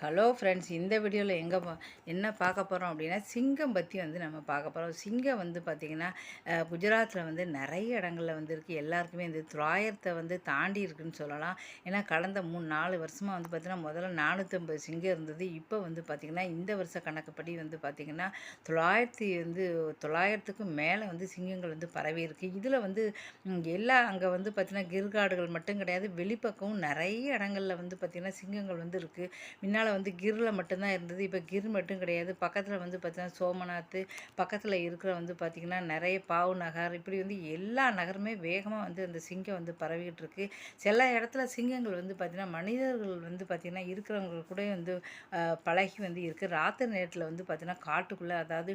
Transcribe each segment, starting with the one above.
Hello friends இந்த வீடியோவில் எங்கே என்ன பார்க்க போகிறோம் அப்படின்னா சிங்கம் பற்றி வந்து நம்ம பார்க்க போகிறோம் சிங்கம் வந்து பார்த்திங்கன்னா குஜராத்தில் வந்து நிறைய இடங்களில் வந்து இருக்குது எல்லாருக்குமே இந்த தொள்ளாயிரத்தை வந்து தாண்டி இருக்குன்னு சொல்லலாம். ஏன்னா கடந்த மூணு நாலு வருஷமாக வந்து பார்த்திங்கன்னா முதல்ல நானூற்றம்பது சிங்கம் இருந்தது. இப்போ வந்து பார்த்திங்கன்னா இந்த வருஷ கணக்குப்படி வந்து பார்த்திங்கன்னா தொள்ளாயிரத்தி வந்து தொள்ளாயிரத்துக்கும் மேலே வந்து சிங்கங்கள் வந்து பரவி இருக்குது இதில் வந்து எல்லா அங்கே வந்து பார்த்திங்கன்னா கிர்காடுகள் மட்டும் கிடையாது. வெளிப்பக்கமும் நிறைய இடங்களில் வந்து பார்த்திங்கன்னா சிங்கங்கள் வந்து இருக்குது முன்னால் முன்னால் வந்து கிரில் மட்டும்தான் இருந்தது. இப்போ கிர் மட்டும் கிடையாது. பக்கத்தில் வந்து பார்த்திங்கன்னா சோமநாத் பக்கத்தில் இருக்கிற வந்து பார்த்திங்கன்னா நிறைய பாவு நகர் இப்படி வந்து எல்லா நகருமே வேகமாக வந்து அந்த சிங்கம் வந்து பரவிக்கிட்டு இருக்குது சில இடத்துல சிங்கங்கள் வந்து பார்த்திங்கன்னா மனிதர்கள் வந்து பார்த்திங்கன்னா இருக்கிறவங்க கூட வந்து பழகி வந்து இருக்குது ராத்திரி நேரத்தில் வந்து பார்த்திங்கன்னா காட்டுக்குள்ளே அதாவது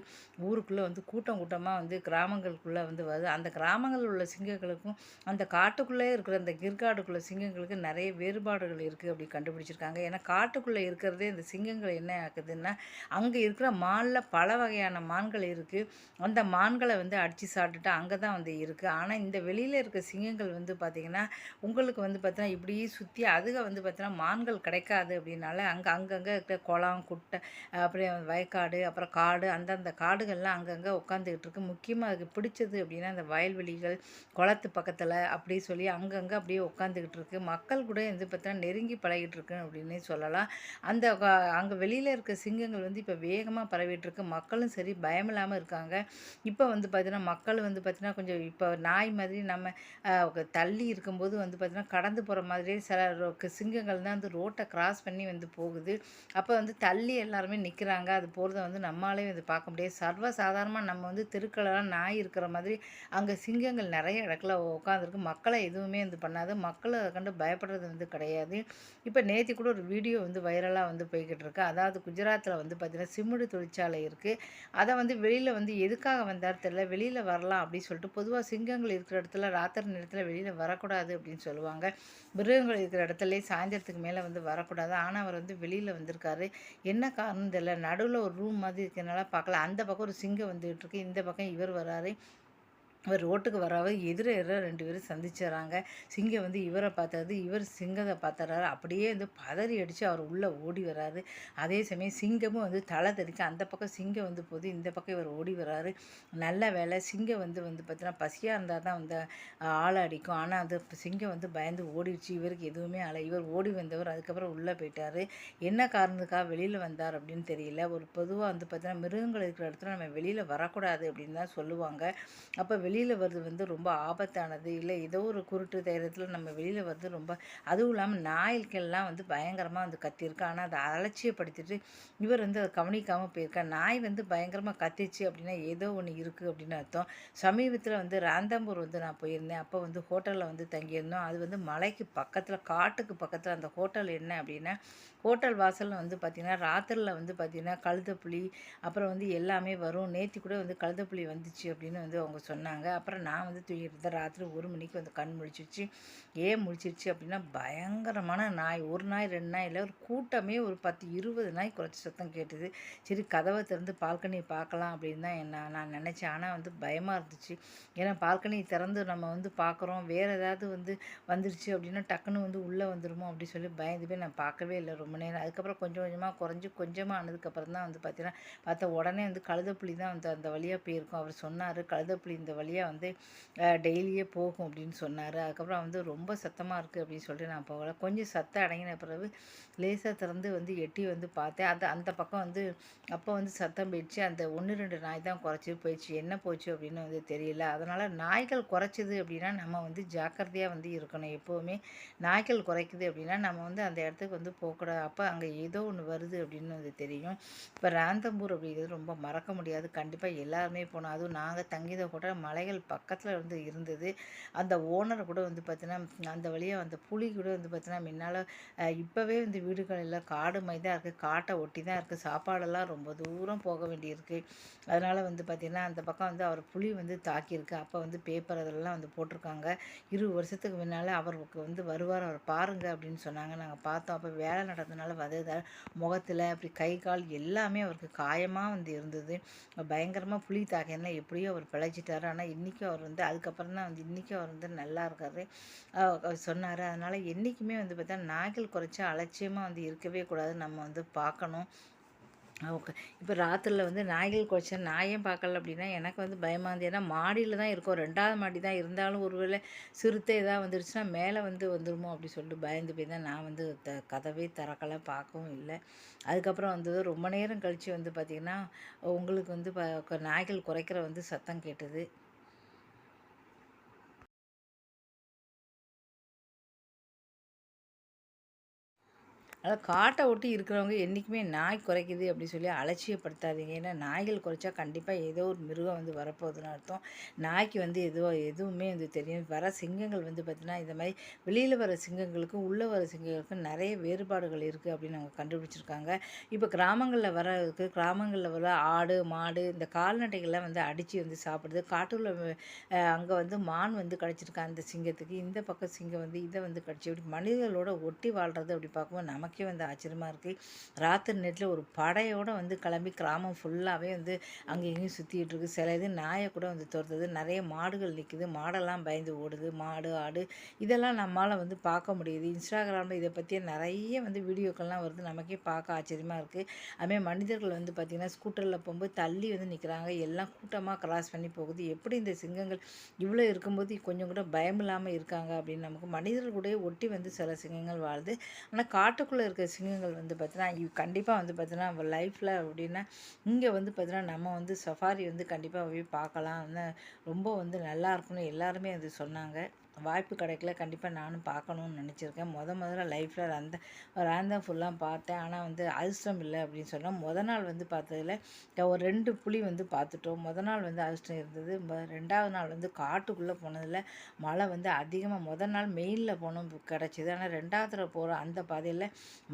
ஊருக்குள்ளே வந்து கூட்டம் கூட்டமாக வந்து கிராமங்களுக்குள்ளே வந்து வருது. அந்த கிராமங்களில் உள்ள சிங்கங்களுக்கும் அந்த காட்டுக்குள்ளே இருக்கிற அந்த கிர்காடுக்குள்ள சிங்கங்களுக்கு நிறைய வேறுபாடுகள் இருக்குது அப்படி கண்டுபிடிச்சிருக்காங்க. ஏன்னா காட்டுக்குள்ளே இருக்க இருக்கிறதே இந்த சிங்கங்கள் என்ன ஆக்குதுன்னா அங்கே இருக்கிற மானில் பல வகையான மான்கள் இருக்குது அந்த மான்களை வந்து அடித்து சாப்பிட்டுட்டு அங்கே தான் வந்து இருக்குது ஆனால் இந்த வெளியில் இருக்க சிங்கங்கள் வந்து பார்த்திங்கன்னா உங்களுக்கு வந்து பார்த்தீங்கன்னா இப்படி சுற்றி அதுக வந்து பார்த்தீங்கன்னா மான்கள் கிடைக்காது அப்படின்னால அங்கே அங்கங்கே இருக்கிற குளம் குட்டை அப்புறம் வயக்காடு அப்புறம் காடு அந்தந்த காடுகள்லாம் அங்கங்கே உட்காந்துக்கிட்டு இருக்கு. முக்கியமாக அதுக்கு பிடிச்சது அப்படின்னா அந்த வயல்வெளிகள் குளத்து பக்கத்தில் அப்படி சொல்லி அங்கங்கே அப்படியே உட்காந்துக்கிட்டு இருக்கு. மக்கள் கூட வந்து பார்த்தீங்கன்னா நெருங்கி பழகிட்டு இருக்கு அப்படின்னு சொல்லலாம். அந்த அங்கே வெளியில் இருக்க சிங்கங்கள் வந்து இப்போ வேகமாக பரவிட்டுருக்கு. மக்களும் சரி பயமில்லாமல் இருக்காங்க. இப்போ வந்து பார்த்திங்கன்னா மக்கள் வந்து பார்த்திங்கன்னா கொஞ்சம் இப்போ நாய் மாதிரி நம்ம தள்ளி இருக்கும்போது வந்து பார்த்திங்கன்னா கடந்து போகிற மாதிரியே சில சிங்கங்கள் தான் வந்து ரோட்டை கிராஸ் பண்ணி வந்து போகுது. அப்போ வந்து தள்ளி எல்லாருமே நிற்கிறாங்க அது போகிறத வந்து நம்மளாலே வந்து பார்க்க முடியாது. சர்வசாதாரணமாக நம்ம வந்து தெருக்களெல்லாம் நாய் இருக்கிற மாதிரி அங்கே சிங்கங்கள் நிறைய இடத்துல உட்காந்துருக்கு மக்களை எதுவுமே வந்து பண்ணாது. மக்களை கண்டு பயப்படுறது வந்து கிடையாது. இப்போ நேற்று கூட ஒரு வீடியோ வந்து வைரலாக தான் வந்து போய்கிட்டு இருக்கு. அதாவது குஜராத்தில் வந்து பார்த்திங்கன்னா சிம்முடு தொழிற்சாலை இருக்குது அதை வந்து வெளியில் வந்து எதுக்காக வந்தார் தெரியல வெளியில் வரலாம் அப்படின்னு சொல்லிட்டு பொதுவாக சிங்கங்கள் இருக்கிற இடத்துல ராத்திரி நேரத்தில் வெளியில் வரக்கூடாது அப்படின்னு சொல்லுவாங்க. மிருகங்கள் இருக்கிற இடத்துல சாயந்தரத்துக்கு மேலே வந்து வரக்கூடாது. ஆனால் அவர் வந்து வெளியில் வந்திருக்காரு. என்ன காரணம் தெரியல நடுவில் ஒரு ரூம் மாதிரி இருக்கிறனால பார்க்கல. அந்த பக்கம் ஒரு சிங்கம் வந்துகிட்டு இருக்கு. இந்த பக்கம் இவர் வராரு. அவர் ரோட்டுக்கு வராவது எதிர ரெண்டு பேரும் சந்திச்சிடறாங்க சிங்கம் வந்து இவரை பார்த்தது இவர் சிங்கத்தை பார்த்துறாரு. அப்படியே வந்து பதறி அடித்து அவர் உள்ளே ஓடி வராரு. அதே சமயம் சிங்கமும் வந்து தலை தெரிக்க அந்த பக்கம் சிங்கம் வந்து போது இந்த பக்கம் இவர் ஓடி வராரு. நல்ல வேலை சிங்கம் வந்து வந்து பார்த்தீங்கன்னா பசியாக இருந்தால் தான் வந்து ஆளை அடிக்கும். ஆனால் அந்த சிங்கம் வந்து பயந்து ஓடிடுச்சு. இவருக்கு எதுவுமே ஆளை இவர் ஓடி வந்தவர் அதுக்கப்புறம் உள்ளே போயிட்டார். என்ன காரணத்துக்காக வெளியில் வந்தார் அப்படின்னு தெரியல. ஒரு பொதுவாக வந்து பார்த்தீங்கன்னா மிருகங்கள் இருக்கிற இடத்துல நம்ம வெளியில் வரக்கூடாது அப்படின்னு தான் சொல்லுவாங்க. அப்போ வெளியில் வர்றது வந்து ரொம்ப ஆபத்தானது. இல்லை ஏதோ ஒரு குருட்டு தைரியத்தில் நம்ம வெளியில் வர்றது ரொம்ப அதுவும் இல்லாமல் நாய்க்கெல்லாம் வந்து பயங்கரமாக வந்து கத்திருக்கு. ஆனால் அதை அலட்சியப்படுத்திட்டு இவர் வந்து அதை கவனிக்காமல் போயிருக்கா நாய் வந்து பயங்கரமாக கத்திச்சு அப்படின்னா ஏதோ ஒன்று இருக்குது அப்படின்னு அர்த்தம். சமீபத்தில் வந்து ராந்தாம்பூர் வந்து நான் போயிருந்தேன். அப்போ வந்து ஹோட்டலில் வந்து தங்கியிருந்தோம். அது வந்து மலைக்கு பக்கத்தில் காட்டுக்கு பக்கத்தில் அந்த ஹோட்டல் என்ன அப்படின்னா ஹோட்டல் வாசலில் வந்து பார்த்திங்கன்னா ராத்திரியில் வந்து பார்த்திங்கன்னா கழுதப்புலி அப்புறம் வந்து எல்லாமே வரும். நேற்று கூட வந்து கழுதப்புலி வந்துச்சு அப்படின்னு வந்து அவங்க சொன்னாங்க. அப்புறம் நான் வந்து தூங்கிட்டு ராத்திரி ஒரு மணிக்கு வந்து கண் முழிச்சிருச்சு. ஏன் முழிச்சிருச்சு அப்படின்னா பயங்கரமான நாய். ஒரு நாய் ரெண்டு நாய் இல்லை ஒரு கூட்டமே ஒரு பத்து இருபது நாய் குறைச்சி சத்தம் கேட்டுது. சரி கதவை திறந்து பால்கனியை பார்க்கலாம் அப்படின்னு தான் என்ன நான் நினச்சேன். ஆனால் வந்து பயமாக இருந்துச்சு. ஏன்னா பால்கனி திறந்து நம்ம வந்து பார்க்குறோம். வேறு ஏதாவது வந்து வந்துருச்சு அப்படின்னா டக்குன்னு வந்து உள்ளே வந்துடுமோ அப்படின்னு சொல்லி பயந்து போய் நான் பார்க்கவே இல்லை. ரொம்ப ரொம்ப நேரம். அதுக்கப்புறம் கொஞ்சம் கொஞ்சமாக குறைஞ்சி கொஞ்சமாக ஆனதுக்கப்புறம் தான் வந்து பார்த்தீங்கன்னா பார்த்தா உடனே வந்து கழுதப்புளி தான் வந்து அந்த வழியாக போயிருக்கும். அவர் சொன்னார் கழுதப்புளி இந்த வழியாக வந்து டெய்லியே போகும் அப்படின்னு சொன்னார். அதுக்கப்புறம் வந்து ரொம்ப சத்தமாக இருக்குது அப்படின்னு சொல்லிட்டு நான் போகல. கொஞ்சம் சத்தம் அடங்கின பிறகு லேசாக திறந்து வந்து எட்டி வந்து பார்த்தேன். அது அந்த பக்கம் வந்து அப்போ வந்து சத்தம் போயிடுச்சு. அந்த ஒன்று ரெண்டு நாய் தான் குறைச்சி போயிடுச்சு. என்ன போச்சு அப்படின்னு வந்து தெரியல. அதனால் நாய்கள் குறைச்சிது அப்படின்னா நம்ம வந்து ஜாக்கிரதையாக வந்து இருக்கணும். எப்போவுமே நாய்கள் குறைக்குது அப்படின்னா நம்ம வந்து அந்த இடத்துக்கு வந்து போகக்கூடாது அப்போ அங்கே ஏதோ ஒன்று வருது அப்படின்னு வந்து தெரியும். இப்போ ராந்தம்பூர் அப்படிங்கிறது ரொம்ப மறக்க முடியாது. கண்டிப்பாக எல்லாருமே போனோம் அதுவும் நாங்கள் தங்கியதை கூட மலைகள் பக்கத்தில் வந்து இருந்தது. அந்த ஓனர் கூட வந்து பார்த்தீங்கன்னா அந்த வழியாக அந்த புலி கூட வந்து பார்த்தீங்கன்னா முன்னால் இப்போவே வந்து வீடுகளில் காடு மாதிரி தான் இருக்குது காட்டை ஒட்டி தான் இருக்குது சாப்பாடெல்லாம் ரொம்ப தூரம் போக வேண்டியிருக்கு. அதனால் வந்து பார்த்திங்கன்னா அந்த பக்கம் வந்து அவர் புலி வந்து தாக்கியிருக்கு. அப்போ வந்து பேப்பர் அதெல்லாம் வந்து போட்டிருக்காங்க. இருபது வருஷத்துக்கு முன்னால் அவருக்கு வந்து வருவார். அவர் பாருங்கள் அப்படின்னு சொன்னாங்க. நாங்கள் பார்த்தோம். அப்போ வேலை நடக்கும் அதனால் வததால் முகத்தில் அப்படி கை கால் எல்லாமே அவருக்கு காயமாக வந்து இருந்தது. பயங்கரமாக புளி தாக்கினா எப்படியோ அவர் பிழைச்சிட்டாரு. ஆனால் இன்றைக்கும் அவர் வந்து அதுக்கப்புறம் தான் வந்து இன்றைக்கும் அவர் வந்து நல்லா இருக்கார். சொன்னார். அதனால் என்றைக்குமே வந்து பார்த்தா நாய்கள் குறைச்சா அலட்சியமாக வந்து இருக்கவே கூடாது நம்ம வந்து பார்க்கணும். ஓகே. இப்போ ராத்திரியில் வந்து நாய்கள் குறைச்சா நாயும் பார்க்கல அப்படின்னா எனக்கு வந்து பயமாக இருந்து ஏன்னா மாடியில் தான் இருக்கும். ரெண்டாவது மாடி தான் இருந்தாலும் ஒருவேளை சிறுத்தை எதாவது வந்துருச்சுன்னா மேலே வந்து வந்துருமோ அப்படி சொல்லிட்டு பயந்து போய் தான் நான் வந்து த கதவே திறக்கலை பார்க்கவும் இல்லை. அதுக்கப்புறம் வந்தது ரொம்ப நேரம் கழித்து வந்து பார்த்திங்கன்னா உங்களுக்கு வந்து ப நாய்கள் குறைக்கிற வந்து சத்தம் கேட்டது. அதனால் காட்டை ஒட்டி இருக்கிறவங்க என்றைக்குமே நாய் குறைக்குது அப்படின்னு சொல்லி அலட்சியப்படுத்தாதீங்க. ஏன்னா நாய்கள் குறைச்சா கண்டிப்பாக ஏதோ ஒரு மிருகம் வந்து வரப்போகுதுன்னு அர்த்தம். நாய்க்கு வந்து எதுவோ எதுவுமே வந்து தெரியும். வர சிங்கங்கள் வந்து பார்த்திங்கன்னா இந்த மாதிரி வெளியில் வர சிங்கங்களுக்கும் உள்ளே வர சிங்கங்களுக்கும் நிறைய வேறுபாடுகள் இருக்குது அப்படின்னு அவங்க கண்டுபிடிச்சிருக்காங்க. இப்போ கிராமங்களில் வரதுக்கு கிராமங்களில் வர ஆடு மாடு இந்த கால்நடைகள்லாம் வந்து அடித்து வந்து சாப்பிடுது காட்டுல அங்கே வந்து மான் வந்து கிடச்சிருக்கா அந்த சிங்கத்துக்கு. இந்த பக்கம் சிங்கம் வந்து இதை வந்து கிடச்சி அப்படி மனிதர்களோட ஒட்டி வாழ்கிறது அப்படி பார்க்கும்போது நமக்கு நமக்கே வந்து ஆச்சரியமாக இருக்குது ராத்திரி நேரத்தில் ஒரு படையோடு வந்து கிளம்பி கிராமம் ஃபுல்லாகவே வந்து அங்கே இங்கேயும் சுற்றிக்கிட்டு இருக்குது சில இது நாயை கூட வந்து துரத்துது. நிறைய மாடுகள் நிற்குது மாடெல்லாம் பயந்து ஓடுது. மாடு ஆடு இதெல்லாம் நம்மளால் வந்து பார்க்க முடியுது. இன்ஸ்டாகிராமில் இதை பற்றிய நிறைய வந்து வீடியோக்கள்லாம் வருது. நமக்கே பார்க்க ஆச்சரியமாக இருக்குது அதுமாதிரி மனிதர்கள் வந்து பார்த்திங்கன்னா ஸ்கூட்டரில் போகும்போது தள்ளி வந்து நிற்கிறாங்க எல்லாம் கூட்டமாக கிராஸ் பண்ணி போகுது. எப்படி இந்த சிங்கங்கள் இவ்வளோ இருக்கும்போது கொஞ்சம் கூட பயம் இல்லாமல் இருக்காங்க அப்படின்னு நமக்கு மனிதர்கள் கூட ஒட்டி வந்து சில சிங்கங்கள் வாழுது. ஆனால் காட்டுக்குள்ளே ஊரில் இருக்க சிங்கங்கள் வந்து பார்த்தீங்கன்னா கண்டிப்பாக வந்து பார்த்தீங்கன்னா லைஃப்பில் அப்படின்னா இங்கே வந்து பார்த்தீங்கன்னா நம்ம வந்து சஃபாரி வந்து கண்டிப்பாக போய் பார்க்கலாம். ரொம்ப வந்து நல்லா இருக்கும்னு எல்லாருமே அது சொன்னாங்க. வாய்ப்பு கிடைக்கல. கண்டிப்பாக நானும் பார்க்கணுன்னு நினச்சிருக்கேன். முத முதல்ல லைஃப்பில் அந்த ராந்தம் ஃபுல்லாக பார்த்தேன். ஆனால் வந்து அதிர்ஷ்டம் இல்லை அப்படின்னு சொன்னால் முத நாள் வந்து பார்த்ததில் ஒரு ரெண்டு புலி வந்து பார்த்துட்டோம். முத நாள் வந்து அதிர்ஷ்டம் இருந்தது. ரெண்டாவது நாள் வந்து காட்டுக்குள்ளே போனதில் மழை வந்து அதிகமாக முத நாள் மெயிலில் போனோம் கிடச்சிது. ஆனால் ரெண்டாவது தடவை போகிற அந்த பாதையில்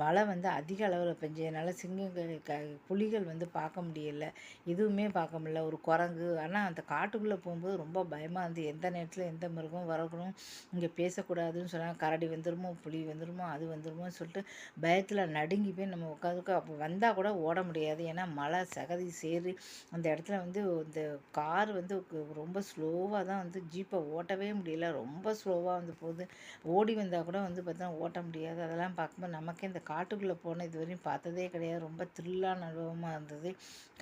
மழை வந்து அதிக அளவில் பெஞ்சதுனால சிங்கங்கள் க புலிகள் வந்து பார்க்க முடியல. எதுவுமே பார்க்க முடியல. ஒரு குரங்கு. ஆனால் அந்த காட்டுக்குள்ளே போகும்போது ரொம்ப பயமாக இருந்து எந்த நேரத்தில் எந்த மிருகம் வரக்கணும் இங்கே பேசக்கூடாதுன்னு சொன்னால் கரடி வந்துடுமோ புலி வந்துடுமோ அது வந்துருமோன்னு சொல்லிட்டு பயத்தில் நடுங்கி போய் நம்ம உட்காந்துக்க. அப்போ வந்தால் கூட ஓட முடியாது. ஏன்னா மழை சகதி சேரு அந்த இடத்துல வந்து இந்த கார் வந்து ரொம்ப ஸ்லோவாக தான் வந்து ஜீப்பை ஓட்டவே முடியல. ரொம்ப ஸ்லோவாக வந்து போகுது. ஓடி வந்தால் கூட வந்து பார்த்தா ஓட்ட முடியாது. அதெல்லாம் பார்க்கும்போது நமக்கே இந்த காட்டுக்குள்ளே போன இது வரையும் பார்த்ததே கிடையாது. ரொம்ப த்ரில்லான அனுபவமாக இருந்தது.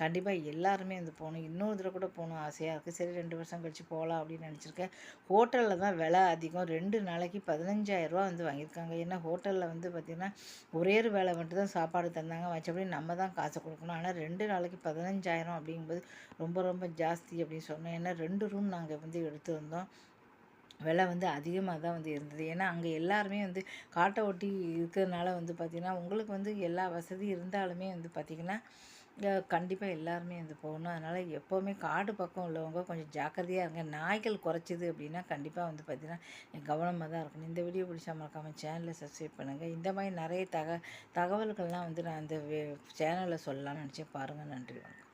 கண்டிப்பாக எல்லாருமே வந்து போகணும். இன்னொரு தடவை கூட போகணும். ஆசையாக இருக்குது சரி ரெண்டு வருஷம் கழித்து போகலாம் அப்படின்னு நினச்சிருக்கேன். ஹோட்டலில் தான் விலை விலை அதிகம். ரெண்டு நாளைக்கு பதினஞ்சாயிரரூவா வந்து வாங்கியிருக்காங்க. ஏன்னா ஹோட்டலில் வந்து பார்த்திங்கன்னா ஒரே ஒரு வேலை மட்டும் தான் சாப்பாடு தந்தாங்க. மற்றபடி நம்ம தான் காசு கொடுக்கணும். ஆனால் ரெண்டு நாளைக்கு பதினஞ்சாயிரம் அப்படிங்கும்போது ரொம்ப ரொம்ப ஜாஸ்தி அப்படின்னு சொன்னோம் ஏன்னா ரெண்டு ரூம் நாங்கள் வந்து எடுத்து வந்தோம் விலை வந்து அதிகமாக தான் வந்து இருந்தது. ஏன்னா அங்கே எல்லாருமே வந்து காட்டை ஒட்டி இருக்கிறதுனால வந்து பார்த்திங்கன்னா உங்களுக்கு வந்து எல்லா வசதியும் இருந்தாலுமே வந்து பார்த்திங்கன்னா கண்டிப்பாக எல்லாருமே வந்து போகணும். அதனால் எப்போவுமே காடு பக்கம் உள்ளவங்க கொஞ்சம் ஜாக்கிரதையாக இருங்க. நாய்கள் குறைச்சிது அப்படின்னா கண்டிப்பாக வந்து பார்த்திங்கன்னா கவனமாக தான் இருக்கணும். இந்த வீடியோ பிடிச்சா மறக்காமல் சேனலை சப்ஸ்கிரைப் பண்ணுங்கள் இந்த மாதிரி நிறைய தக தகவல்கள்லாம் வந்து நான் அந்த சேனலில் சொல்லலாம்னு நினச்சேன். பாருங்கள் நன்றி வணக்கம்.